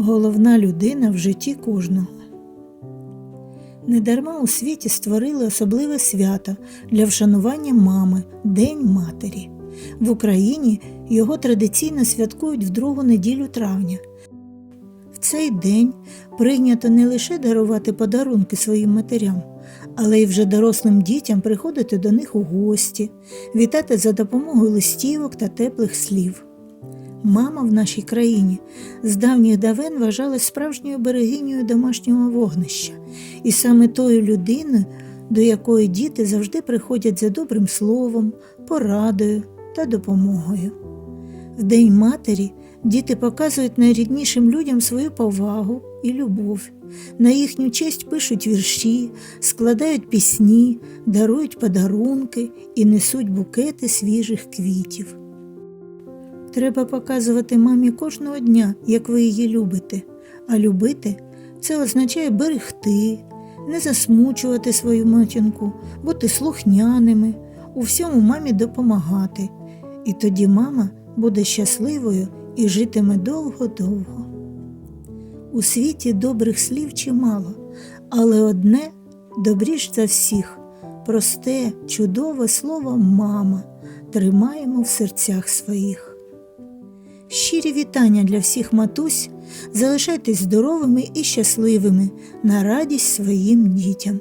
головна людина в житті кожного. Недарма у світі створили особливе свято для вшанування мами День Матері. В Україні його традиційно святкують в другу неділю травня. В цей день прийнято не лише дарувати подарунки своїм матерям, але й вже дорослим дітям приходити до них у гості, вітати за допомогою листівок та теплих слів. Мама в нашій країні з давніх давен вважалась справжньою берегинею домашнього вогнища, і саме тою людиною, до якої діти завжди приходять за добрим словом, порадою та допомогою. В День матері діти показують найріднішим людям свою повагу і любов. На їхню честь пишуть вірші, складають пісні, дарують подарунки і несуть букети свіжих квітів. Треба показувати мамі кожного дня, як ви її любите. А любити це означає берегти, не засмучувати свою матінку, бути слухняними, у всьому мамі допомагати. І тоді мама буде щасливою і житиме довго-довго. У світі добрих слів чимало, але одне добріш за всіх просте, чудове слово мама тримаємо в серцях своїх. Щирі вітання для всіх матусь, залишайтесь здоровими і щасливими на радість своїм дітям.